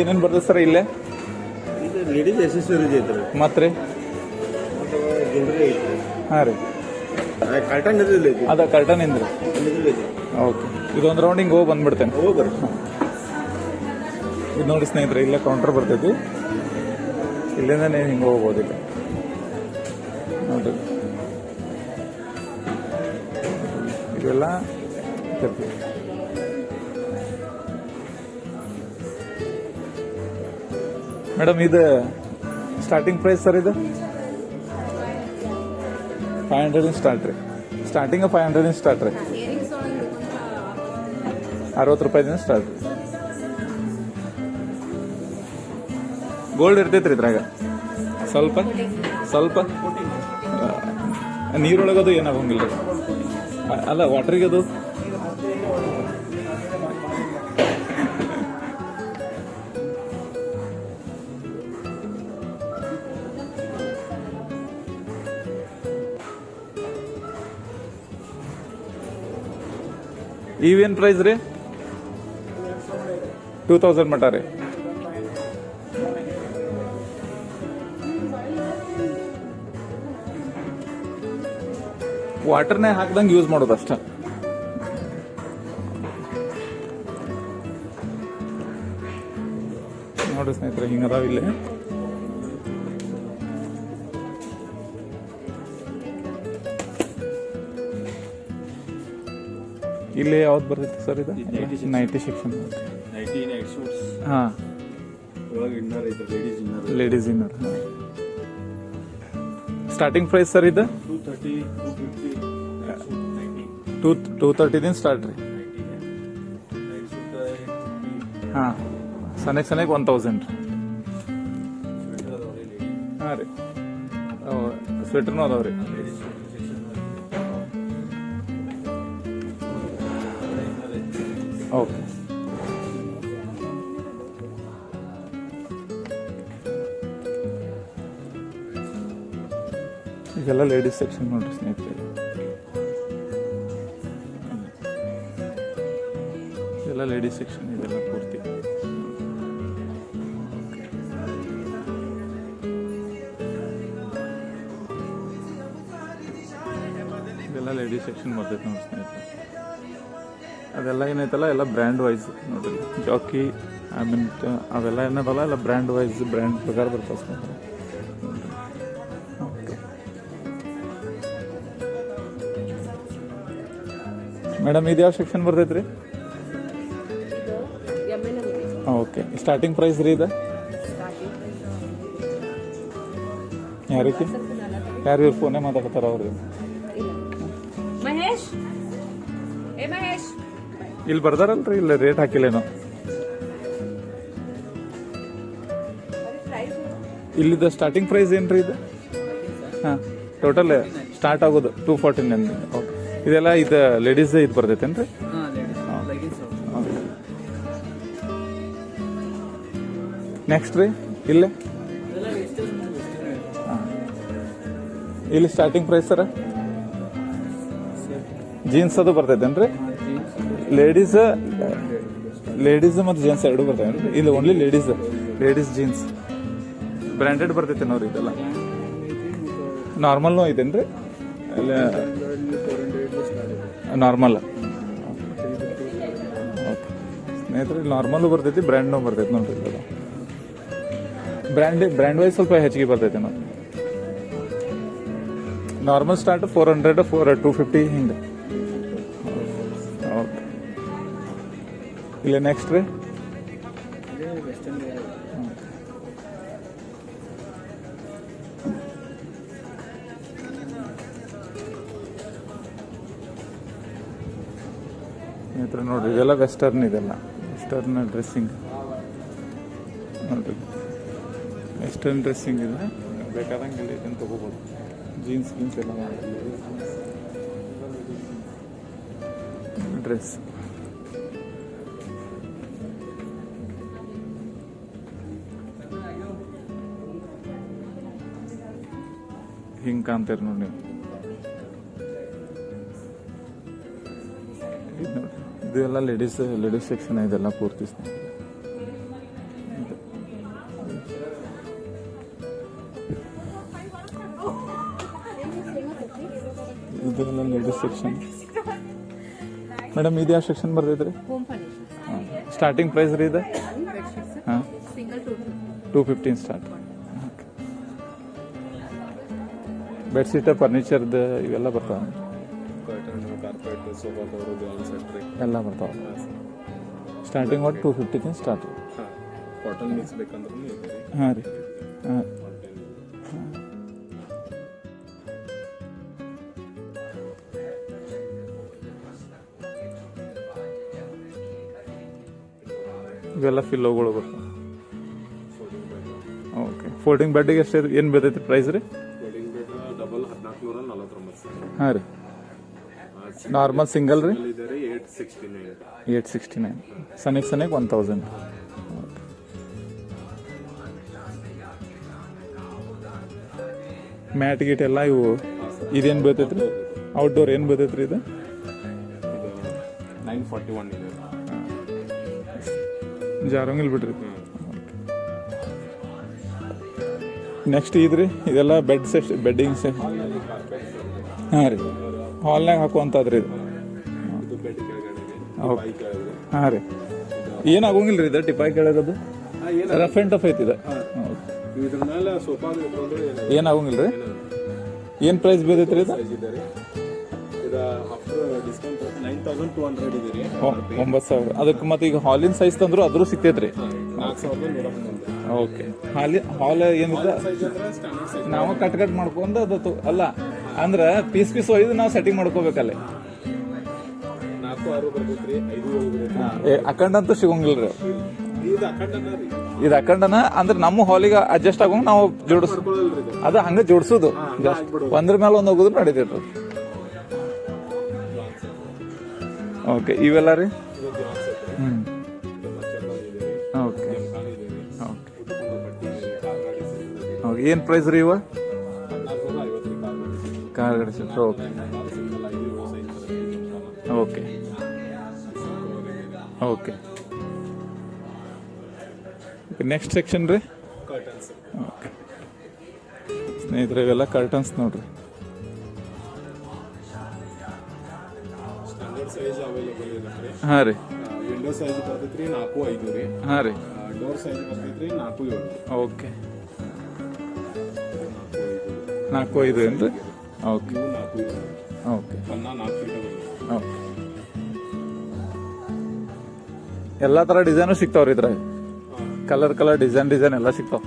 ಏನೇನು ಬರ್ತದೆ ಸರ್ ಇಲ್ಲೇ? ಇದು ಲೇಡೀಸ್ ಎಸೆಸರೀಸ್ ಐತ್ರಿ. ಮತ್ತೆ? ರೀ. ಮತ್ತು ಜ್ಯುವೆಲ್ರಿ ಐತ್ರಿ ಹಾಂ ರೀ ಕರ್ಟನ್ ಐತಿ. ಅದ ಕರ್ಟನ್ ಇಂದ್ರಿ. ಐತಿ. ಓಕೆ. ಇದೊಂದು ರೌಂಡಿಂಗ್ ಹಿಂಗೆ ಬಂದ್ಬಿಡ್ತೇನೆ. ಹೋಗಿ ಬರ್ರಿ. ಇದು ನೋಡಿ ಸ್ನೇಹಿತರೆ ಇಲ್ಲೇ ಕೌಂಟರ್ ಬರ್ತೈತಿ. ಇಲ್ಲಿಂದ ನೀವು ಹಿಂಗೆ ಹೋಗ್ಬೋದಿಲ್ಲ ನೋಡ್ರಿ. ಇದೆಲ್ಲ ಮೇಡಮ್, ಇದು ಸ್ಟಾರ್ಟಿಂಗ್ ಪ್ರೈಸ್ ಸರ್ ಇದು? ಫೈವ್ ಹಂಡ್ರೆಡಿಂದ ಸ್ಟಾರ್ಟ್ ರೀ. ಸ್ಟಾರ್ಟಿಂಗ್ ಫೈವ್ ಹಂಡ್ರೆಡ್ ಸ್ಟಾರ್ಟ್ ರೀ. ಅರವತ್ತು ರೂಪಾಯಿದಿಂದ ಸ್ಟಾರ್ಟ್ ಗೋಲ್ಡ್ ಇರ್ತೈತ್ರಿ ಇದ್ರಾಗ. ಸ್ವಲ್ಪ ಸ್ವಲ್ಪ. ನೀರೊಳಗದು ಏನಾಗಂಗಿಲ್ಲ ರೀ ಅಲ್ಲ ವಾಟ್ರಿಗೆ ಅದು ಇವೇನ್ ಪ್ರೈಸ್ ರೀ? ಟೂ ತೌಸಂಡ್ ಮಟ ರೀ. ವಾಟರ್ನೇ ಹಾಕ್ದಂಗೆ ಯೂಸ್ ಮಾಡೋದು ಅಷ್ಟ. ನೋಡಿ ಸ್ನೇಹಿತರೆ ಹಿಂಗದಾವ ಇಲ್ಲಿ. ಇಲ್ಲಿ ಯಾವ್ದು ಬರ್ತೈತಿ ಸರ್ ಇದು? Ninety section nighty night suits ಹಾಂ. ಒಳಗೆ ಇನ್ನರ್ ಐತ್ರಿ ladies inner ladies inner starting price sir ಇದು? Two thirty two fifty night two two ತರ್ಟಿದಿಂದ start ರೀ. ಹಾಂ. ಸನೇಕ್ ಸನೇಕ್ ಒನ್ ತೌಸಂಡ್ ರೀ. ಹಾಂ ರೀ. ಸ್ವೆಟರ್ನೂ ಅದಾವ ರೀ ಓಕೆ ಈಗೆಲ್ಲ ಲೇಡೀಸ್ ಸೆಕ್ಷನ್ ನೋಡ್ರಿ ಸ್ನೇಹಿತರೆ. ಇದೆಲ್ಲ ಲೇಡೀಸ್ ಸೆಕ್ಷನ್ ಇದೆಲ್ಲ ಪೂರ್ತಿ. ಇದೆಲ್ಲ ಲೇಡೀಸ್ ಸೆಕ್ಷನ್ ಬರ್ತೈತೆ ನೋಡಿ ಸ್ನೇಹಿತರೆ. ಅದೆಲ್ಲ ಏನೈತಲ್ಲ ಎಲ್ಲ ಬ್ರ್ಯಾಂಡ್ ವೈಸ್ ನೋಡಿರಿ. ಜಾಕಿ ಐ ಮೀನ್ ಅವೆಲ್ಲ ಏನದಲ್ಲ, ಎಲ್ಲ ಬ್ರ್ಯಾಂಡ್ ವೈಸ್ ಬ್ರ್ಯಾಂಡ್ ಪ್ರಕಾರ ಬರ್ತಾವೆ ಸ್ನೇಹಿತರೆ ಮೇಡಮ್ ಇದು ಯಾವ ಸೆಕ್ಷನ್ ಬರ್ತೈತ್ರಿ? ಓಕೆ ಸ್ಟಾರ್ಟಿಂಗ್ ಪ್ರೈಸ್ ರೀ ಇದು? ಯಾರಿಗೆ? ಯಾರು ಇವ್ರು ಫೋನೇ ಮಾತಾಡ್ತಾರ ಅವ್ರಿಗೆ ಮಹೇಶ್? ಏ ಮಹೇಶ್? ಇಲ್ಲಿ ಬರ್ದಾರಲ್ರಿ ಇಲ್ಲ ರೇಟ್ ಹಾಕಿಲ್ಲೇನೋ. ಪ್ರೈಸ್ ಇಲ್ಲಿದ್ದ ಸ್ಟಾರ್ಟಿಂಗ್ ಪ್ರೈಸ್ ಏನ್ರಿ ಇದು? ಹಾಂ ಟೋಟಲ್ ಸ್ಟಾರ್ಟ್ ಆಗೋದು ಟೂ ಫಾರ್ಟಿನ್ ಓಕೆ ಇದೆಲ್ಲ ಇದು ಲೇಡೀಸ್ ಇದು ಬರ್ತೈತೇನ್ರಿ? ನೆಕ್ಸ್ಟ್ ರೀ ಇಲ್ಲೇ. ಇಲ್ಲಿ ಸ್ಟಾರ್ಟಿಂಗ್ ಪ್ರೈಸ್ ಸರ? ಜೀನ್ಸ್ ಅದು ಬರ್ತೈತೇನ್ರಿ? ಲೇಡೀಸ್ ಲೇಡೀಸ್ ಮತ್ತು ಜೆಂಟ್ಸ್ ಎರಡು ಬರ್ತವೆ ಇಲ್ಲಿ only ladies ladies jeans branded ಬರ್ತೈತೆ ನೋಡ್ರಿ ಇದೆಲ್ಲ. ನಾರ್ಮಲ್ನು ಐತೇನ್ರಿ ಇಲ್ಲ. ನಾರ್ಮಲ್ ಓಕೆ ಸ್ನೇಹಿತರೆ ನಾರ್ಮಲ್ಲು ಬರ್ತೈತಿ ಬ್ರ್ಯಾಂಡ್ನೂ ಬರ್ತೈತಿ ನೋಡ್ರಿ ಇದೆಲ್ಲ. ಬ್ರ್ಯಾಂಡ್ ಬ್ರ್ಯಾಂಡ್ ವೈಸ್ ಸ್ವಲ್ಪ ಹೆಚ್ಚಿಗೆ ಬರ್ತೈತೆ ನೋಡಿ normal start four hundred four two fifty ಹಿಂಗೆ ಇಲ್ಲ ನೆಕ್ಸ್ಟ್ ರೀ ಸ್ನೇಹಿತರೆ ನೋಡ್ರಿ, ಇದೆಲ್ಲ ವೆಸ್ಟರ್ನ್ ಇದೆಲ್ಲ. ವೆಸ್ಟರ್ನ್ ಡ್ರೆಸ್ಸಿಂಗ್ ನೋಡ್ರಿ. ವೆಸ್ಟರ್ನ್ ಡ್ರೆಸ್ಸಿಂಗ್ ಇದೆ ಬೇಕಾದಂಗೆ ಇಲ್ಲಿ ಇದನ್ನು ತಗೋಬೋದು. ಜೀನ್ಸ್ ಗೀನ್ಸ್ ಎಲ್ಲ ಡ್ರೆಸ್ ಕಾಣ್ತೀರಿ ನೋಡಿ ನೀವು. ಇದು ನೋಡಿ. ಇದು ಎಲ್ಲ ಲೇಡೀಸ್ ಲೇಡೀಸ್ ಸೆಕ್ಷನ್ ಇದೆಲ್ಲ ಪೂರ್ತಿ ಇದೆಲ್ಲ ಲೇಡೀಸ್ ಸೆಕ್ಷನ್ ಮೇಡಮ್ ಇದು ಯಾವ ಸೆಕ್ಷನ್ ಬರ್ತೈತ್ರಿ ಸ್ಟಾರ್ಟಿಂಗ್ ಪ್ರೈಸ್ ರೀ ಇದೆ? ಹಾಂ. ಟೂ ಫಿಫ್ಟೀನ್ ಸ್ಟಾರ್ಟ್ ಬೆಡ್ಶೀಟ್, ಫರ್ನಿಚರ್ದು ಇವೆಲ್ಲ ಬರ್ತಾವೆ. ಎಲ್ಲ ಬರ್ತಾವೆ. ಸ್ಟಾರ್ಟಿಂಗ್ ಒಟ್ಟು ಟೂ ಫಿಫ್ಟಿಗೆ ಸ್ಟಾರ್ಟ್ ಹಾಂ ರೀ. ಹಾಂ. ಇವೆಲ್ಲ ಫಿಲ್ಲೋಗಳು ಬರ್ತಾವೆ. ಓಕೆ ಫೋಲ್ಡಿಂಗ್ ಬೆಡ್ಗೆ ಎಷ್ಟು ಏನು ಬೀಳ್ತೈತಿ ಪ್ರೈಸ್ ರೀ? ಹಾಂ ರೀ. ನಾರ್ಮಲ್ ಸಿಂಗಲ್ ರೀ? ಏಟ್ ಸಿಕ್ಸ್ಟಿ ನೈನ್ ಸನಿಕ್ ಸನಿಕ್ ಒನ್ ತೌಸಂಡ್ ಮ್ಯಾಟ್ ಗೀಟ್ ಎಲ್ಲ ಇವು ಇದೇನು ಬೀಳ್ತೈತ್ರಿ? ಔಟ್ಡೋರ್ ಏನು ಬೀಳ್ತೈತ್ರಿ ಇದು? ಇದು ನೈನ್ ಫಾರ್ಟಿ ಒನ್ ಇದೆ ಜಾರಂಗಿಲ್ ಬಿಡ್ರಿ. ನೆಕ್ಸ್ಟ್ ಇದ್ರಿ ಇದೆಲ್ಲ ಬೆಡ್ ಸೆಟ್ ಬೆಡ್ಡಿಂಗ್ ಸೆಟ್ ಹಾಂ ರೀ. ಹಾಲ್ನಾಗ ಹಾಕುವಂಥದ್ದು ರೀ ಹಾಂ. ರೀ. ಏನಾಗೋಂಗಿಲ್ಲ ರೀ ಇದು? ಟಿಪಾಯಿ ಕೆಳಗದು ರಫ್ ಆ್ಯಂಡ್ ಟಫ್ ಐತಿ ಇದು. ಏನಾಗೋಂಗಿಲ್ಲ ರೀ ಏನು ಪ್ರೈಸ್ ಬೀದೈತೆ ರೀ ಇದು? ಒಂಬತ್ತು ಸಾವಿರ. ಅದಕ್ಕೆ ಮತ್ತೆ ಈಗ ಹಾಲಿನ ಸೈಜ್ ತಂದ್ರು ಅದ್ರೂ ಸಿಗ್ತೈತ್ರಿ. ರೀ ಓಕೆ. ಹಾಲಿ ಹಾಲ್ ಏನಿದೆ? ನಾವು ಕಟ್ ಕಟ್ ಮಾಡ್ಕೊಂಡು ಅದು ಅಲ್ಲ ಅಂದ್ರೆ ಪೀಸ್ ಪೀಸ್ ಒಯ್ದು ನಾವು ಸೆಟ್ಟಿಂಗ್ ಮಾಡ್ಕೋಬೇಕಲ್ಲಿ. ಅಖಂಡಂತೂ ಸಿಗೋಂಗಿಲ್ಲ ರೀ. ಇದು ಅಖಂಡನ ಅಂದ್ರೆ ನಮ್ಮ ಹಾಲಿಗೆ ಅಡ್ಜಸ್ಟ್ ಆಗೋಂಗ್ ನಾವು ಜೋಡಿಸ್ ಅದು ಹಂಗೆ ಜೋಡಿಸೋದು. ಒಂದ್ರ ಮೇಲೆ ಒಂದು ಹೋಗೋದು ನಡೀತೈತೆ ಓಕೆ ಇವೆಲ್ಲ ರೀ? ಹ್ಞೂ ಓಕೆ ಓಕೆ ಏನು ಪ್ರೈಸ್ ರೀ ಇವ? Car okay okay okay next section ರೀ? ಓಕೆ ಸ್ನೇಹಿತರೆ ಇವೆಲ್ಲ ಕರ್ಟನ್ಸ್ ನೋಡ್ರಿ ಹಾಂ ರೀ. ವಿಂಡೋ ಸೈಜ್ ಬರ್ತೈತ್ರಿ ನಾಲ್ಕು ಐದು ರೀ. ಹಾಂ ರೀ. ಡೋರ್ ಸೈಜ್ ಬರ್ತೈತ್ರಿ ನಾಲ್ಕು ಏಳು ಓಕೆ ನಾಲ್ಕು ಐದು ಏನು ರೀ ಓಕೆ. ಓಕೆ. ಓಕೆ. ಎಲ್ಲ ಥರ ಡಿಸೈನು ಸಿಗ್ತಾವ್ರಿ ಇದ್ರಾಗ. ಕಲರ್ ಕಲರ್, ಡಿಸೈನ್ ಡಿಸೈನ್ ಎಲ್ಲ ಸಿಗ್ತಾವ.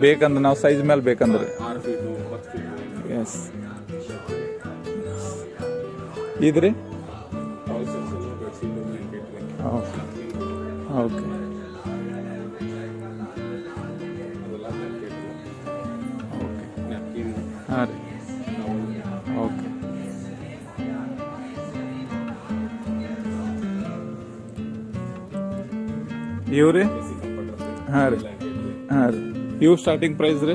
ಬೇಕಂದ್ರೆ ನಾವು ಸೈಜ್ ಮೇಲೆ ಬೇಕಂದ್ರೆ. ಇದ್ರಿ? ಇವು ಸ್ಟಾರ್ಟಿಂಗ್ ಪ್ರೈಸ್ ರೀ.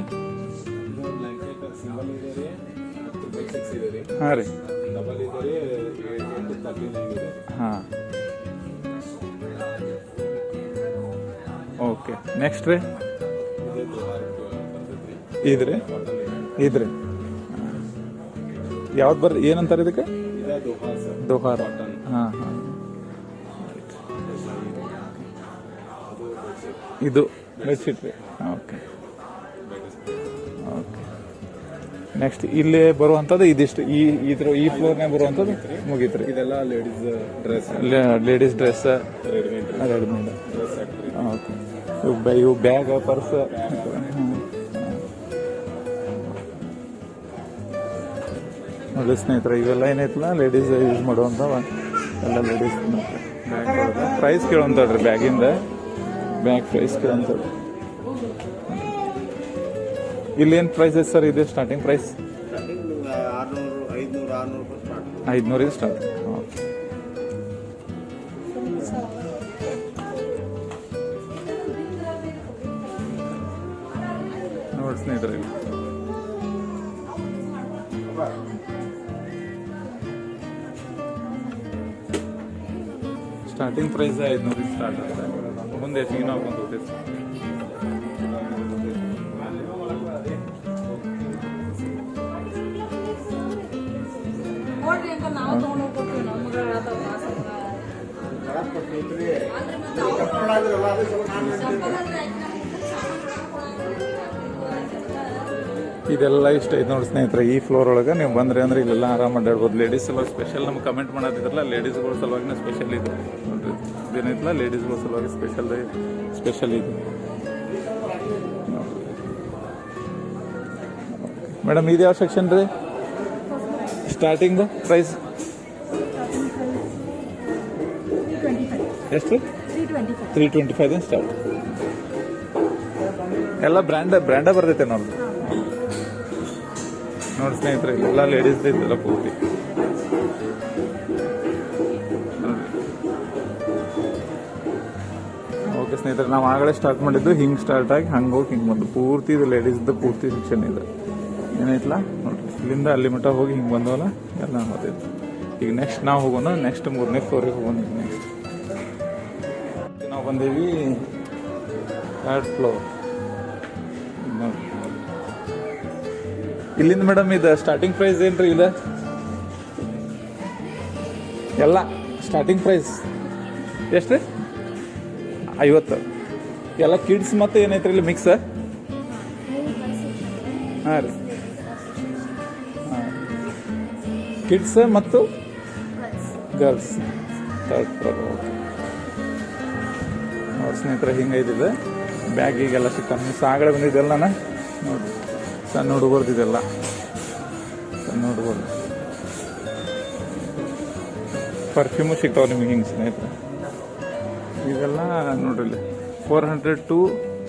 ಹಾಂ ರೀ. ಹಾಂ. ಓಕೆ ನೆಕ್ಸ್ಟ್ ರೀ. ಇದ್ರಿ ಇದ್ರಿ ಯಾವ್ದು ಬರ್ರಿ? ಏನಂತಾರೆ ಇದಕ್ಕೆ? ದುಹಾರ. ಹಾಂ ಹಾಂ. ಇದು ಬೆಡ್ಶೀಟ್ ರೀ. ಓಕೆ ನೆಕ್ಸ್ಟ್ ಇಲ್ಲೇ ಬರುವಂಥದ್ದು ಇದಿಷ್ಟು. ಈ ಇದ್ರ ಈ ಫ್ಲೋರ್ನಾಗ ಬರುವಂಥದ್ದು ಮುಗೀತು ರೀ ಇದೆಲ್ಲ ladies dress ladies dress readymade okay. ಇವು ಬ್ಯಾ- ಇವು ಬ್ಯಾಗ್ ಪರ್ಸ್ ನೋಡಿ ಸ್ನೇಹಿತರೆ ಇವೆಲ್ಲ ಏನೈತಲ್ಲ ಲೇಡೀಸ್ ಯೂಸ್ ಮಾಡುವಂಥವ ಎಲ್ಲ ಲೇಡೀಸ್ ಪ್ರೈಸ್ ಕೇಳೋಂಥದ್ರಿ ಬ್ಯಾಗಿಂದ. ಬ್ಯಾಗ್ ಪ್ರೈಸ್ ಕೇಳೋಂಥದ್ದು. ಇಲ್ಲೇನು ಪ್ರೈಸ್ ಐತೆ ಸರ್ ಇದೆ ಸ್ಟಾರ್ಟಿಂಗ್ ಪ್ರೈಸ್ ಆರ್ನೂರು ಐದುನೂರು ಆರ್ನೂರು ಸ್ಟಾರ್ಟ್ ಓಕೆ. ನೋಡಿ ಸ್ನೇಹಿತರೆ. ಸ್ಟಾರ್ಟಿಂಗ್ ಪ್ರೈಸ್ ಐದುನೂರಿಗೆ ಸ್ಟಾರ್ಟ್ ಆಗುತ್ತೆ ಮುಂದೆ ಹೆಚ್ಚಿಗೆ ಹಾಕೊಂಡು ಬಂದು ಇದೆಲ್ಲ ಇಷ್ಟ ಐತೆ ನೋಡಿ ಸ್ನೇಹಿತರೆ, ಈ ಫ್ಲೋರ್ ಒಳಗೆ ನೀವು ಬಂದ್ರೆ ಅಂದ್ರೆ ಇಲ್ಲೆಲ್ಲ ಆರಾಮ ಅಡ್ಡಾಡ್ಬೋದು ಲೇಡೀಸ್ ಎಲ್ಲ ಸ್ಪೆಷಲ್ ನಮ್ಗೆ ಕಮೆಂಟ್ ಮಾಡೋದಿದ್ರಲ್ಲ ಲೇಡೀಸ್ಗಳ ಸಲುವಾಗಿ ಸ್ಪೆಷಲ್ ಇದು. ನೋಡ್ರಿ ಇದೇನೈತಲ್ಲ ಲೇಡೀಸ್ಗಳ ಸಲುವಾಗಿ ಸ್ಪೆಷಲ್ ಸ್ಪೆಷಲ್ ಇದು. ಮೇಡಮ್ ಇದು ಯಾವ ಸೆಕ್ಷನ್ ರೀ? ಸ್ಟಾರ್ಟಿಂಗ್ ಪ್ರೈಸ್ ಎಷ್ಟು? ತ್ರೀ ಟ್ವೆಂಟಿ ಫೈವ್ ಸ್ಟಾರ್ಟ್ ಎಲ್ಲ ಬ್ರ್ಯಾಂಡ ಬ್ರ್ಯಾಂಡ ಬರ್ತೈತೆ ನೋಡಿ. ನೋಡಿ ಸ್ನೇಹಿತರೆ ಎಲ್ಲ ಲೇಡೀಸ್ ಇದೆಲ್ಲ ಪೂರ್ತಿ. ಓಕೆ ಸ್ನೇಹಿತರೆ ನಾವು ಆಗಲೇ ಸ್ಟಾರ್ಟ್ ಮಾಡಿದ್ದು ಹಿಂಗೆ ಸ್ಟಾರ್ಟ್ ಆಗಿ ಹಂಗೆ ಹೋಗಿ ಹಿಂಗೆ ಬಂದು. ಪೂರ್ತಿ ಇದು ಲೇಡೀಸ್ದು ಪೂರ್ತಿ ಸೆಕ್ಷನ್ ಇದೆ. ಏನೈತಲ್ಲ ನೋಡಿ ಇಲ್ಲಿಂದ ಅಲ್ಲಿ ಮಟ್ಟ ಹೋಗಿ ಹಿಂಗೆ ಬಂದವಲ್ಲ ಎಲ್ಲ ಗೊತ್ತಿತ್ತು ಈಗ ನೆಕ್ಸ್ಟ್ ನಾವು ಹೋಗೋಣ ನೆಕ್ಸ್ಟ್ ಮೂರನೇ ಫ್ಲೋರಿಗೆ ಹೋಗೋಣ ನೆಕ್ಸ್ಟ್ ಬಂದೀವಿ. ಥರ್ಡ್ ಫ್ಲೋರ್ ಇಲ್ಲಿಂದ ಮೇಡಮ್ ಇದು ಸ್ಟಾರ್ಟಿಂಗ್ ಪ್ರೈಸ್ ಏನ್ರಿ ಇದು? ಎಲ್ಲ ಸ್ಟಾರ್ಟಿಂಗ್ ಪ್ರೈಸ್ ಎಷ್ಟು ರೀ ಐವತ್ತು. ಎಲ್ಲ ಕಿಡ್ಸ್ ಮತ್ತು ರೀ ಇಲ್ಲಿ ಮಿಕ್ಸ್ ಹಾಂ ರೀ. ಹಾಂ ಕಿಡ್ಸ್ ಮತ್ತು ಗರ್ಲ್ಸ್ ಥರ್ಡ್ ಫ್ಲೋರ್ ಓಕೆ ನೋಡಿ ಸ್ನೇಹಿತರೆ ಹಿಂಗೈತಿದೆ ಬ್ಯಾಗಿಗೆಲ್ಲ ಸಿಕ್ಕ ಮಿಸ್ ಸಾಗಡೆ ಬಂದಿದ್ದೆಲ್ಲ ನಾನು ನೋಡಿ, ಸಣ್ಣ ಹುಡುಗರ್ದಿದೆಲ್ಲ ಸಣ್ಣ ಹುಡುಗರು. ಪರ್ಫ್ಯೂಮು ಸಿಗ್ತಾವೆ ನಿಮಗೆ ಹಿಂಗೆ ಸ್ನೇಹಿತರೆ. ಇದೆಲ್ಲ ನೋಡ್ರಿ four hundred two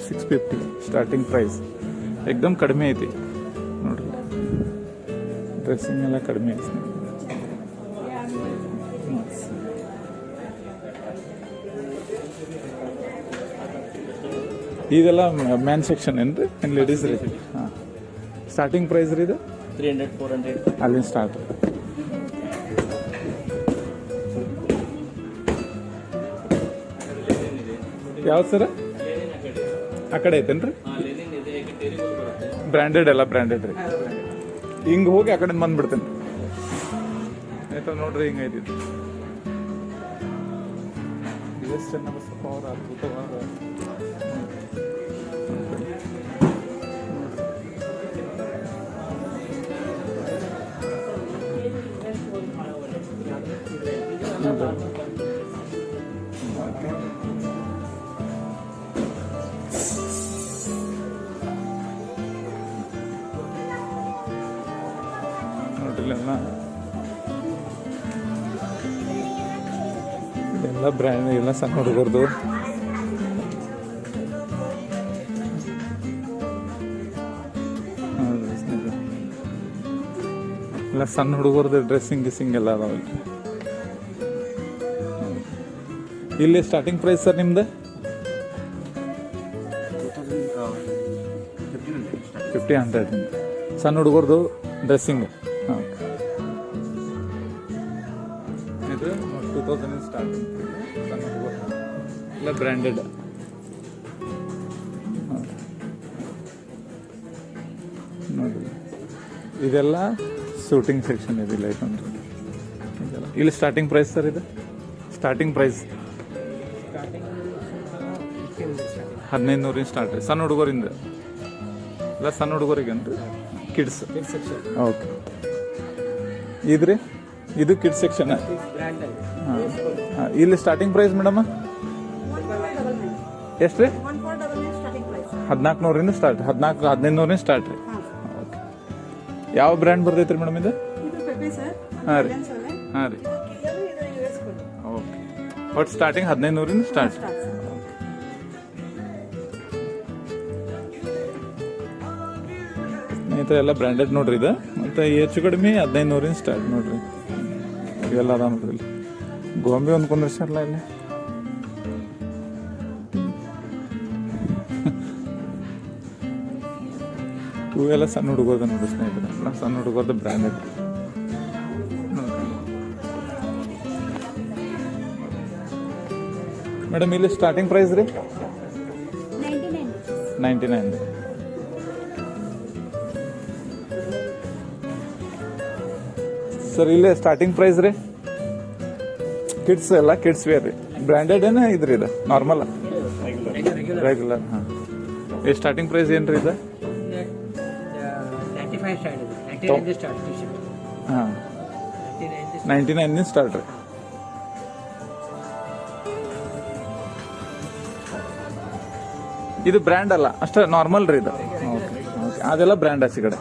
six fifty starting price ಎಕ್ದಮ್ ಕಡಿಮೆ ಐತಿ. ನೋಡ್ರಿ. ಡ್ರೆಸ್ಸಿಂಗ್ ಎಲ್ಲ ಕಡಿಮೆ ಐತಿ. ಇದೆಲ್ಲ ಮ್ಯಾನ್ ಸೆಕ್ಷನ್ ಏನ್ರಿ? ಏನು ಲೇಡೀಸ್ ರೀ. ಹಾಂ. ಸ್ಟಾರ್ಟಿಂಗ್ ಪ್ರೈಸ್ ರೀ ಇದು? ತ್ರೀ ಹಂಡ್ರೆಡ್ ಫೋರ್ ಹಂಡ್ರೆಡ್ ಅಲ್ಲಿಂದ ಸ್ಟಾರ್ಟ್ ಯಾವ್ದು ಸರ್ ಆ ಕಡೆ ಐತೇನ್ರಿ? ಬ್ರ್ಯಾಂಡೆಡ್ ಎಲ್ಲ ಬ್ರ್ಯಾಂಡೆಡ್ ರೀ. ಹಿಂಗೆ ಹೋಗಿ ಆ ಕಡೆ ಬಂದ್ಬಿಡ್ತೇನೆ. ಆಯ್ತಾ ನೋಡ್ರಿ ಹಿಂಗೆ ಐತಿ ಎಷ್ಟು ಚೆನ್ನಾಗಿ ಅದ್ಭುತವಾದ ನೋಡ್ರಿ ಎಲ್ಲ ಬ್ರ್ಯಾಂಡ್ ಎಲ್ಲ ಸಣ್ಣ ಹುಡುಗರ್ದು. ಎಲ್ಲ ಸಣ್ಣ ಹುಡುಗರದು ಡ್ರೆಸ್ಸಿಂಗ್ ಗಿಸ್ಸಿಂಗ್ ಎಲ್ಲ ಅದಾವ ಇಲ್ಲಿ ಸ್ಟಾರ್ಟಿಂಗ್ ಪ್ರೈಸ್ ಸರ್ ನಿಮ್ದು? ಫಿಫ್ಟಿ ಹಂಡ್ರೆಡ್ ಸಣ್ಣ ಹುಡುಗರದು ಡ್ರೆಸ್ಸಿಂಗ್ ಹಾಂ. ಇದು ಟೂ ತೌಸಂಡ್ ಸ್ಟಾರ್ಟಿಂಗ್ ಸಣ್ಣ ಹುಡುಗರು. ಎಲ್ಲ ಬ್ರ್ಯಾಂಡೆಡ್ ನೋಡಿ. ಇದೆಲ್ಲ ಶೂಟಿಂಗ್ ಸೆಕ್ಷನ್ ಇದೆ ಲೈಟ್ ಅಂತ ಇಲ್ಲಿ ಸ್ಟಾರ್ಟಿಂಗ್ ಪ್ರೈಸ್ ಸರ್ ಇದು? ಸ್ಟಾರ್ಟಿಂಗ್ ಪ್ರೈಸ್ ಹದಿನೈದು ನೂರಿಂದ ಸ್ಟಾರ್ಟ್ ರೀ ಸಣ್ಣ ಹುಡುಗರಿಂದ. ಇಲ್ಲ ಸಣ್ಣ ಹುಡುಗರಿಗೆ ಅಂತ. ಕಿಡ್ಸ್ ಓಕೆ ಇದ್ರಿ? ಇದು ಕಿಡ್ಸ್ ಸೆಕ್ಷನ್ ಇಲ್ಲಿ ಸ್ಟಾರ್ಟಿಂಗ್ ಪ್ರೈಸ್ ಮೇಡಮ್ ಎಷ್ಟು ರೀ ಹದಿನಾಲ್ಕು ನೂರಿಂದ ಸ್ಟಾರ್ಟ್ ಹದಿನಾಲ್ಕು ಹದಿನೈದು ನೂರಿಂದ ಸ್ಟಾರ್ಟ್ ರೀ ಓಕೆ ಯಾವ ಬ್ರ್ಯಾಂಡ್ ಬರ್ತೈತೆ ರೀ ಮೇಡಮ್ ಇದು? ಇದು ಪೆಪೆ ಸರ್ ಹಾಂ ರೀ. ಹಾಂ ರೀ. ಓಕೆ ಬಟ್ ಸ್ಟಾರ್ಟಿಂಗ್ ಹದಿನೈದು ನೂರಿಂದ ಸ್ಟಾರ್ಟ್ ಸರ್ ಎಲ್ಲ ಬ್ರ್ಯಾಂಡೆಡ್ ನೋಡ್ರಿ ಇದು. ಮತ್ತು ಹೆಚ್ಚು ಕಡಿಮೆ ಹದಿನೈದು ನೂರಿಂದ ಸ್ಟಾರ್ಟ್ ನೋಡ್ರಿ. ಇವೆಲ್ಲ ಅದ ನೋಡ್ರಿ ಇಲ್ಲಿ. ಗೋಂಬೆ ಒಂದು ಕುಂದ್ರಸ್ಯಾರಲ್ಲ ಇಲ್ಲಿ. ಇವೆಲ್ಲ ಸಣ್ಣ ಹುಡುಗರ್ದು ನೋಡಿ ಸ್ನೇಹಿತರೆ. ಸಣ್ಣ ಹುಡುಗರ್ದು ಬ್ರ್ಯಾಂಡೆಡ್ ಮೇಡಮ್ ಇಲ್ಲಿ ಸ್ಟಾರ್ಟಿಂಗ್ ಪ್ರೈಸ್ ರೀ? ನೈಂಟಿ ನೈನ್ ನೈಂಟಿ ಸರ್ ಇಲ್ಲೇ ಸ್ಟಾರ್ಟಿಂಗ್ ಪ್ರೈಸ್ ರೀ. ಕಿಡ್ಸ್ ಎಲ್ಲ ಕಿಡ್ಸ್ ವೇರ್ ರೀ. ಬ್ರ್ಯಾಂಡೆಡ್ ಏನ ಇದ್ರಿ ಇದು? ನಾರ್ಮಲ್ ರೆಗ್ಯುಲರ್ ಹಾಂ. ಈ ಸ್ಟಾರ್ಟಿಂಗ್ ಪ್ರೈಸ್ ಏನು ರೀ ಇದು. ಹಾಂ. Ninety nine ninety nine start ರೀ. ಇದು ಬ್ರ್ಯಾಂಡ್ ಅಲ್ಲ ಅಷ್ಟೇ ನಾರ್ಮಲ್ ರೀ ಇದು. ಓಕೆ ಓಕೆ ಅದೆಲ್ಲ ಬ್ರ್ಯಾಂಡ್ ಆಚೆ ಕಡೆ.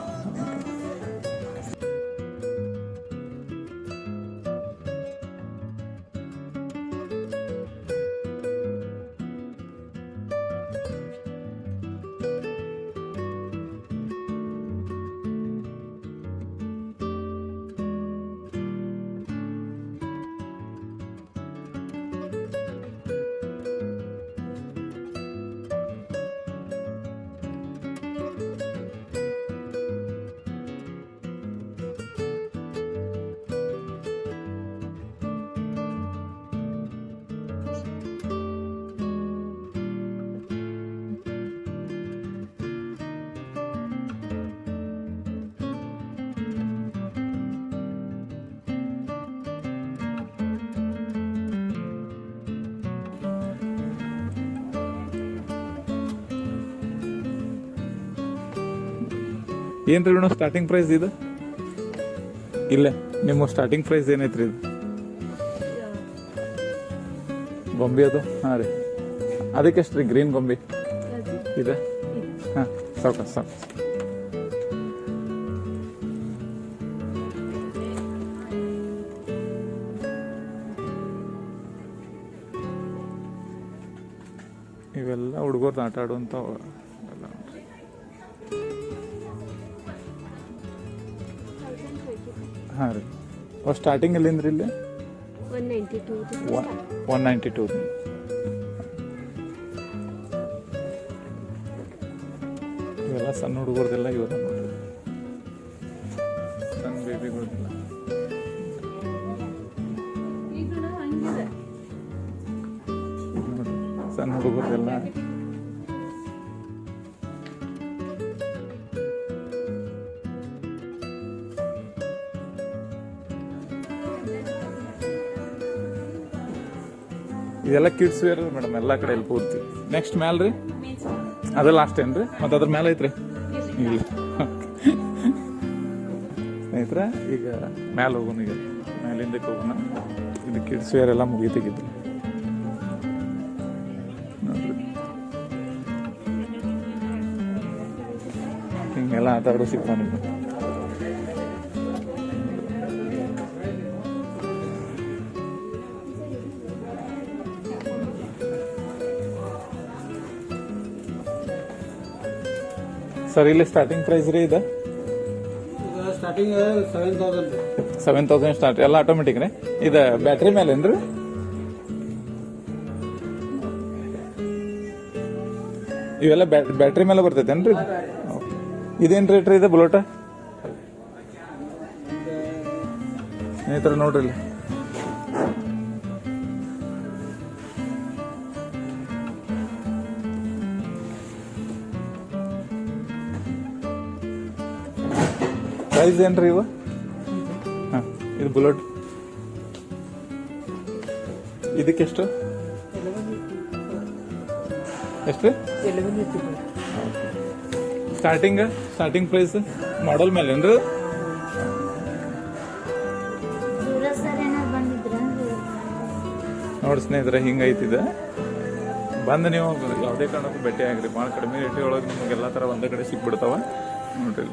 ಏನ್ರಿ ಮೇಡಮ್ ಸ್ಟಾರ್ಟಿಂಗ್ ಪ್ರೈಸ್ ಇದು? ಇಲ್ಲ, ನಿಮ್ಮ ಸ್ಟಾರ್ಟಿಂಗ್ ಪ್ರೈಸ್ ಏನೈತ್ರಿ ಇದು? ಗೊಂಬೆ ಅದು? ಹಾಂ ರೀ. ಅದಕ್ಕೆ ಎಷ್ಟು ರೀ ಗ್ರೀನ್ ಗೊಂಬೆ? ಇದೆ? ಹಾಂ, ಸಾಕು ಸಾಕು. ಇವೆಲ್ಲ ಹುಡುಗರ್ದು ಆಟ ಆಡುವಂಥ ಹಾಂ ರೀ. ಅವು ಸ್ಟಾರ್ಟಿಂಗ್ ಎಲ್ಲಿಂದ ರೀ ಇಲ್ಲಿ? One ninety two one ninety two ಇವೆಲ್ಲ ಸಣ್ಣ ಹುಡುಗರದೆಲ್ಲ ಇವೆಲ್ಲ ನೋಡ್ರಿ. ಸಣ್ಣ ಬೇಬಿಗಳದೆಲ್ಲ ಸಣ್ಣ ಹುಡುಗರದೆಲ್ಲ. ಇದೆಲ್ಲ ಕಿಡ್ಸ್ ವೇರ್ ಮೇಡಮ್ ಎಲ್ಲ ಕಡೆ ಇಲ್ಲಿ ಪೂರ್ತಿ ನೆಕ್ಸ್ಟ್ ಮ್ಯಾಲ್ ರೀ? ಅದ ಲಾಸ್ಟ್ ಏನ್ರಿ? ಮತ್ತೆ ಅದ್ರ ಮೇಲೆ ಐತ್ರಿ? ಇಲ್ಲ. ಸ್ನೇಹಿತರೆ, ಈಗ ಮ್ಯಾಲ ಹೋಗೋಣ ಈಗ. ಮ್ಯಾಲಿಂದಕ್ಕೆ ಹೋಗೋಣ. ಇದು ಕಿಡ್ಸ್ ವೇರ್ ಎಲ್ಲ ಮುಗಿತಿಗಿದ್ದು ನೋಡ್ರಿ. ಹಿಂಗೆಲ್ಲ ಆಟ ಆಡೋ ಸಿಗ್ತಾವ ಸರ್ ಇಲ್ಲಿ ಸ್ಟಾರ್ಟಿಂಗ್ ಪ್ರೈಸ್ ರೀ ಇದು? Starting seven thousand seven thousand start ಎಲ್ಲ ಆಟೋಮೆಟಿಕ್ ರೀ? ಇದು ಬ್ಯಾಟ್ರಿ ಮೇಲೆ ಏನ್ರಿ? ಇವೆಲ್ಲ ಬ್ಯಾಟ್ರಿ ಮೇಲೆ ಬರ್ತೈತೇನ್ರಿ ಇದೇನ್ ರೇಟ್ ರೀ ಇದು ಬುಲೋಟ ಥರ ನೋಡ್ರಿ ಇಲ್ಲಿ. ಪ್ರೈಸ್ ಏನ್ರಿ ಇವು? ಹಾಂ, ಇದು ಬುಲೆಟ್ ಇದಕ್ಕೆಷ್ಟು ಎಷ್ಟು? ಸ್ಟಾರ್ಟಿಂಗ್ ಸ್ಟಾರ್ಟಿಂಗ್ ಪ್ರೈಸ್ ಮಾಡಲ್ ಮೇಲೆ ಏನ್ರಿ? ನೋಡಿ ಸ್ನೇಹಿತರೆ, ಹಿಂಗೈತಿದೆ. ಬಂದು ನೀವು ಯಾವುದೇ ಕಾರಣಕ್ಕೂ ಭೇಟಿ ಆಗ್ರಿ ಭಾಳ ಕಡಿಮೆ ರೇಟಿ ಒಳಗೆ ನಿಮಗೆಲ್ಲ ಥರ ಒಂದೇ ಕಡೆ ಸಿಕ್ಬಿಡ್ತಾವ ನೋಡ್ರಿ.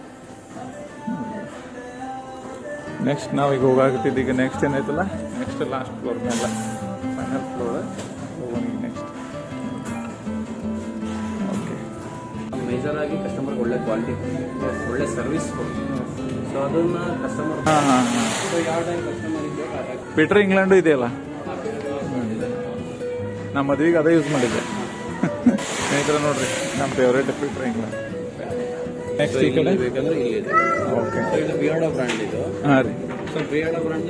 ನೆಕ್ಸ್ಟ್ ನಾವು ಈಗ ಹೋಗಾಕತ್ತಿದ್ದು ಈಗ ನೆಕ್ಸ್ಟ್ ಏನಾಯ್ತಲ್ಲ? ನೆಕ್ಸ್ಟ್ ಲಾಸ್ಟ್ ಫ್ಲೋರ್ ಮೇಲೆ. ಫೈನಲ್ ಫ್ಲೋರ್ ಹೋಗೋಣ ಈಗ ನೆಕ್ಸ್ಟ್ ಓಕೆ ಮೇಜರ್ ಆಗಿ ಕಸ್ಟಮರ್ ಒಳ್ಳೆ ಕ್ವಾಲಿಟಿ ಒಳ್ಳೆ ಸರ್ವಿಸ್ ಸೊ ಅದನ್ನ ಕಸ್ಟಮರ್ ಹಾಂ ಹಾಂ ಕಸ್ಟಮರ್ ಪೀಟರ್ ಇಂಗ್ಲೆಂಡು ಇದೆಯಲ್ಲ ನಮ್ಮ ಮದುವೆಗೆ ಅದೇ ಯೂಸ್ ಮಾಡಿದ್ದೆ. ಸ್ನೇಹಿತರ ನೋಡ್ರಿ ನಮ್ಮ ಫೇವ್ರೇಟ್ ಪೀಟರ್ ಇಂಗ್ಲೆಂಡ್ ನೆಕ್ಸ್ಟ್ ಈ ಕಡೆ? ಬೇಕಂದ್ರೆ ಇಲ್ಲಿ ಇದೆ. ಓಕೆ ಸೊ ಇದು ಬಿಯಾಡೋ ಬ್ರ್ಯಾಂಡ್ ಇದು. ಹಾಂ ರೀ. ಸೊ ಬಿಯಾಡೋ ಬ್ರ್ಯಾಂಡ್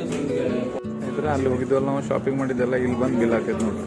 ಇದ್ರೆ ಅಲ್ಲಿ ಹೋಗಿದ್ವಲ್ಲ ನಾವು ಶಾಪಿಂಗ್ ಮಾಡಿದ್ದೆಲ್ಲ ಇಲ್ಲಿ ಬಂದು ಬಿಲ್ ಹಾಕೈತೆ ನೋಡ್ರಿ.